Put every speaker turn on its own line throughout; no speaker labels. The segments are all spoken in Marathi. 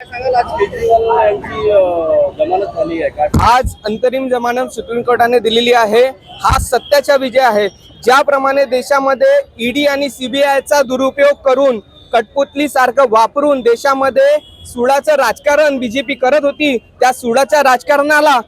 आज
आज अंतरिम जमानत सुप्रीम कोर्टाने दिलेली आहे. हा सत्याचा विजय आहे. ज्याप्रमाणे देशामध्ये ईडी आणि सीबीआयचा दुरुपयोग करून कटपुतली सारखं वापरून देशामध्ये सुडाचं राजकारण बीजेपी करत होती त्या सुडाच्या राजकारणाला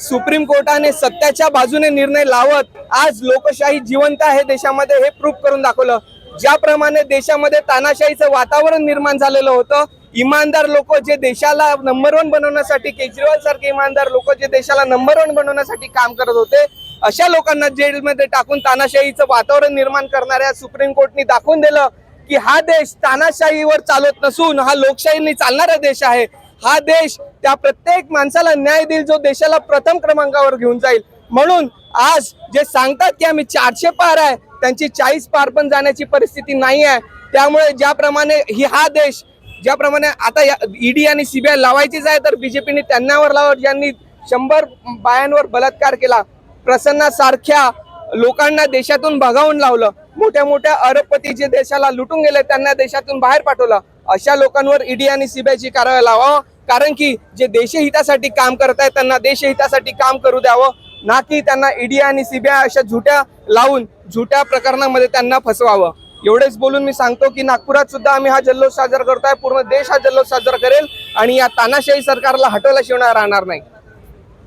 सुप्रीम कोर्टाने सत्याच्या बाजूने निर्णय लावत आज लोकशाही जिवंत आहे देशामध्ये हे प्रूफ करून दाखवलं. ज्याप्रमाणे देशामध्ये तानाशाहीचं वातावरण निर्माण झालेलं होतं इमानदार लोक जे देशाला नंबर वन बनवण्यासाठी केजरीवाल सारखे इमानदार लोक जे देशाला नंबर वन बनवण्यासाठी काम करत होते अशा लोकांना जेलमध्ये टाकून तानाशाहीचं वातावरण निर्माण करणाऱ्या सुप्रीम कोर्टने दाखवून दिलं की हा देश तानाशाहीवर चालत नसून हा लोकशाहीने चालणारा देश आहे. हा देश त्या प्रत्येक माणसाला न्याय देईल जो देशाला प्रथम क्रमांकावर घेऊन जाईल. म्हणून आज जे सांगतात की आम्ही चारशे पार आहे त्यांची चाळीस पार पण जाण्याची परिस्थिती नाही आहे. त्यामुळे ज्याप्रमाणे ही हा देश ज्याप्रमाणे आता ईडी आणि सीबीआय लावायचीच आहे तर बीजेपीने त्यांनावर लावत ज्यांनी शंभर बायांवर बलात्कार केला प्रसन्ना सारख्या लोकांना देशातून भगावून लावलं मोठ्या मोठ्या अरबपती जे देशाला लुटून गेले त्यांना देशातून बाहेर पाठवलं. अशा लोकांवर ईडी आणि सीबीआयची कारवाई लावावं कारण की जे देशहितासाठी काम करत आहेत त्यांना देशहितासाठी काम करू द्यावं ना की त्यांना ईडी आणि सीबीआय अशा झुट्या लावून झुट्या प्रकरणामध्ये त्यांना फसवावं. एवढेच बोलून मी सांगतो की नागपुरात सुद्धा आम्ही हा जल्लोष साजरा करतोय पूर्ण देश हा जल्लोष साजरा करेल आणि या तानाशाही सरकारला हटवल्याशिवाय राहणार नाही.